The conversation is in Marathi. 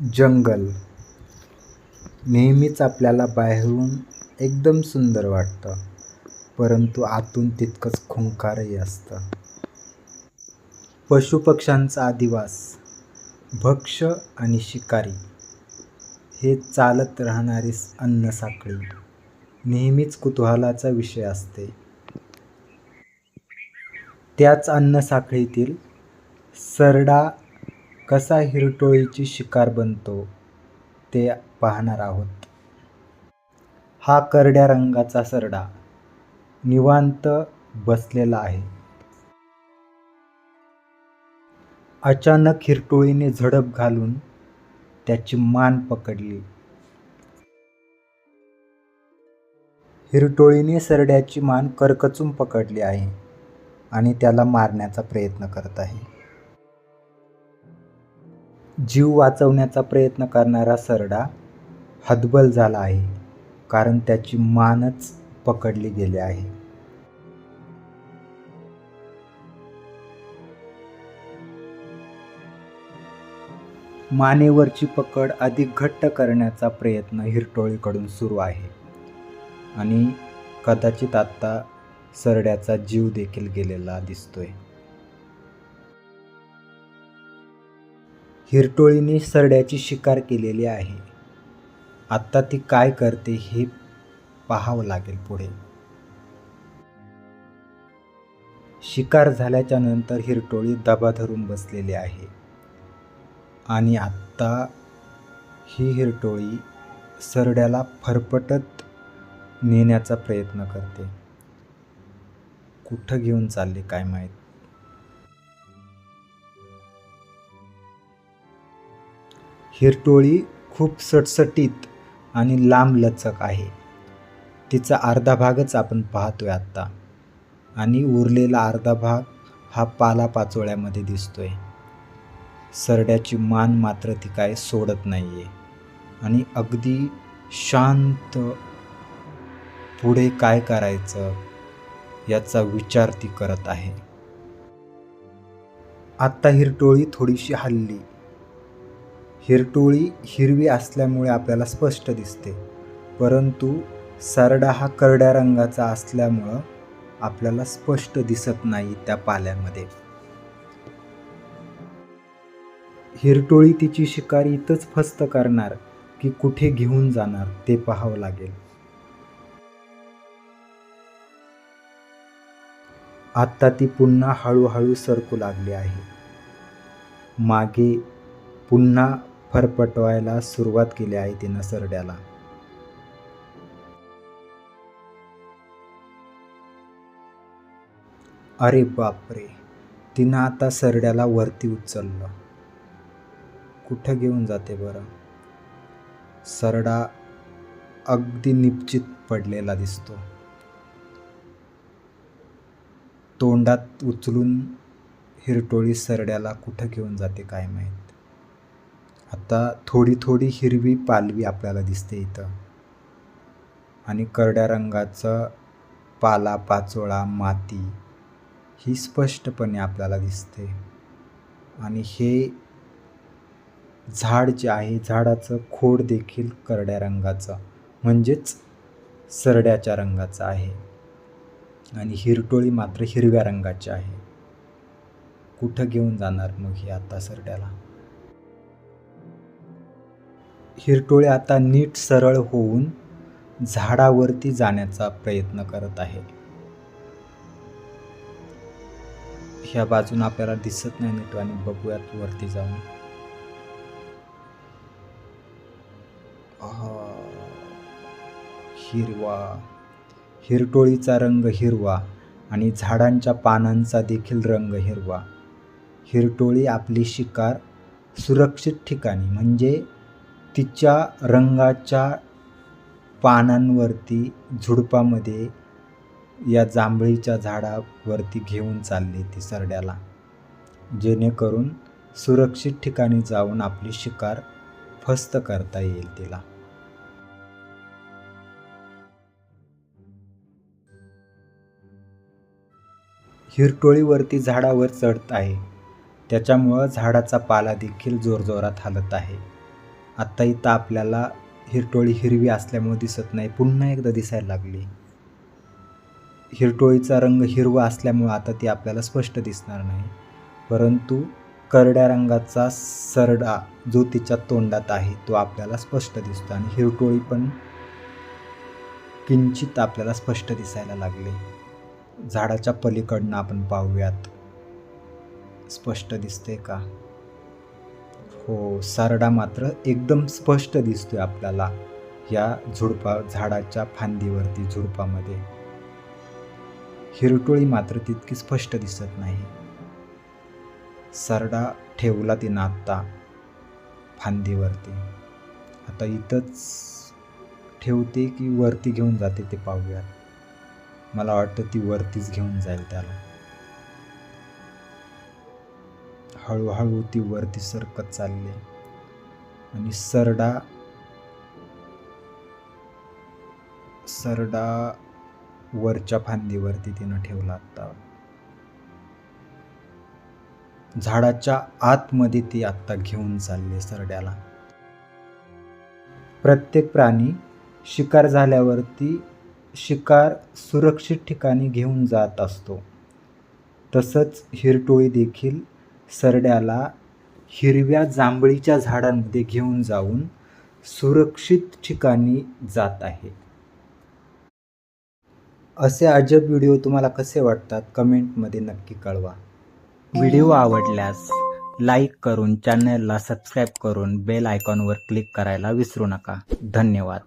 जंगल. नेहमीच आपल्याला बाहेरून एकदम सुंदर वाटतं परंतु आतून तितकंच खुंकारही असतं. पशुपक्ष्यांचा अधिवास भक्ष आणि शिकारी हे चालत राहणारी अन्नसाखळी नेहमीच कुतूहलाचा विषय असते. त्याच अन्नसाखळीतील सरडा कसा हिरटोळीची शिकार बनतो ते पाहणार आहोत. हा करड्या रंगाचा सरडा निवांत बसलेला आहे. अचानक हिरटोळीने झडप घालून त्याची मान पकडली. हिरटोळीने सरड्याची मान करकचून पकडली आहे आणि त्याला मारण्याचा प्रयत्न करत आहे. जीव वाचवण्याचा प्रयत्न करणारा सरडा हतबल झाला आहे कारण त्याची मानच पकडली गेली आहे. मानेवरची पकड अधिक घट्ट करण्याचा प्रयत्न हिरटोळीकडून सुरू आहे. आणि कदाचित आत्ता सरड्याचा जीव देखील गेलेला दिसतोय. हिरटोळीने सरड्याची शिकार केलेली आहे. आत्ता ती काय करते हे पाहावं लागेल पुढे. शिकार झाल्याच्यानंतर हिरटोळी दबा धरून बसलेली आहे. आणि आत्ता ही हिरटोळी सरड्याला फरफटत नेण्याचा प्रयत्न करते. कुठं घेऊन चालले काय माहीत? हिरटोळी खूप सटसटीत आणि लांबलचक आहे. तिचा अर्धा भागच आपण पाहतोय आत्ता. आणि उरलेला अर्धा भाग हा पालापाचोळ्यामध्ये दिसतोय. सरड्याची मान मात्र ती काय सोडत नाही आहे आणि अगदी शांत पुढे काय करायचं याचा विचार ती करत आहे. आत्ता हिरटोळी थोडीशी हल्ली. हिरटोळी हिरवी असल्यामुळे आपल्याला स्पष्ट दिसते. परंतु सरडा हा करड्या रंगाचा असल्यामुळं आपल्याला स्पष्ट दिसत नाही त्या पाल्यामध्ये. हिरटोळी तिची शिकार इथंच फस्त करणार की कुठे घेऊन जाणार ते पाहावं लागेल. आत्ता ती पुन्हा हळूहळू सरकू लागली आहे. मागे पुन्हा फरफटवायला सुरुवात केली आहे तिनं सरड्याला. अरे बापरे तिनं आता सरड्याला वरती उचललं. कुठं घेऊन जाते बरं? सरडा अगदी निश्चित पडलेला दिसतो. तोंडात उचलून हिरटोळी सरड्याला कुठं घेऊन जाते काय माहीत? आता थोडी थोडी हिरवी पालवी आपल्याला दिसते इथं. आणि करड्या रंगाचं पाला पाचोळा माती ही स्पष्टपणे आपल्याला दिसते. आणि हे झाड जे आहे झाडाचं खोड देखील करड्या रंगाचं म्हणजेच सरड्याच्या रंगाचं आहे. आणि हिरटोळी मात्र हिरव्या रंगाची आहे. कुठं घेऊन जाणार मग ही आता सरड्याला? हिरटोळे आता नीट सरळ होऊन झाडावरती जाण्याचा प्रयत्न करत आहे. ह्या बाजून आपल्याला दिसत नाही नीट आणि बघूयात वरती जाऊन. हिरवा हिरटोळीचा रंग हिरवा आणि झाडांच्या पानांचा देखील रंग हिरवा. हिरटोळी आपली शिकार सुरक्षित ठिकाणी म्हणजे तिच्या रंगाच्या पानांवरती झुडपामध्ये या जांभळीच्या झाडावरती घेऊन चालली ती सरड्याला. जेणेकरून सुरक्षित ठिकाणी जाऊन आपली शिकार फस्त करता येईल तिला. हिरटोळीवरती झाडावर चढत आहे. त्याच्यामुळं झाडाचा पाला देखील जोरजोरात हलत आहे. आत्ता इथं आपल्याला हिरटोळी हिरवी असल्यामुळे दिसत नाही. पुन्हा एकदा दिसायला लागली. हिरटोळीचा रंग हिरवा असल्यामुळे आता ती आपल्याला स्पष्ट दिसणार नाही. परंतु करड्या रंगाचा सरडा जो तिच्या तोंडात आहे तो आपल्याला स्पष्ट दिसतो आणि हिरटोळी पण किंचित आपल्याला स्पष्ट दिसायला लागले. झाडाच्या पलीकडनं आपण पाहूयात. स्पष्ट दिसते का? हो सारडा मात्र एकदम स्पष्ट दिसतोय आपल्याला या झुडपा झाडाच्या फांदीवरती झुडपामध्ये. हिरटोळी मात्र तितकी स्पष्ट दिसत नाही. सरडा ठेवला तिनं आत्ता फांदीवरती. आता इथंच ठेवते की वरती घेऊन जाते ते पाहूयात. मला वाटतं ती वरतीच घेऊन जाईल त्याला. हळूहळू ती वरती सरकत चालली. आणि सरडा सरडा वरच्या फांदीवरती तिनं ठेवला आत्ता. झाडाच्या आतमध्ये ती आत्ता घेऊन चालली सरड्याला. प्रत्येक प्राणी शिकार झाल्यावरती शिकार सुरक्षित ठिकाणी घेऊन जात असतो. तसंच हिरटोळी देखील सरड्याला हिरव्या जांभळीच्या झाडांमध्ये घेऊन जाऊन सुरक्षित ठिकाणी जात आहे. असे अजब व्हिडिओ तुम्हाला कसे वाटतात कमेंटमध्ये नक्की कळवा. व्हिडिओ आवडल्यास लाईक करून चॅनलला सबस्क्राईब करून बेल आयकॉनवर क्लिक करायला विसरू नका. धन्यवाद.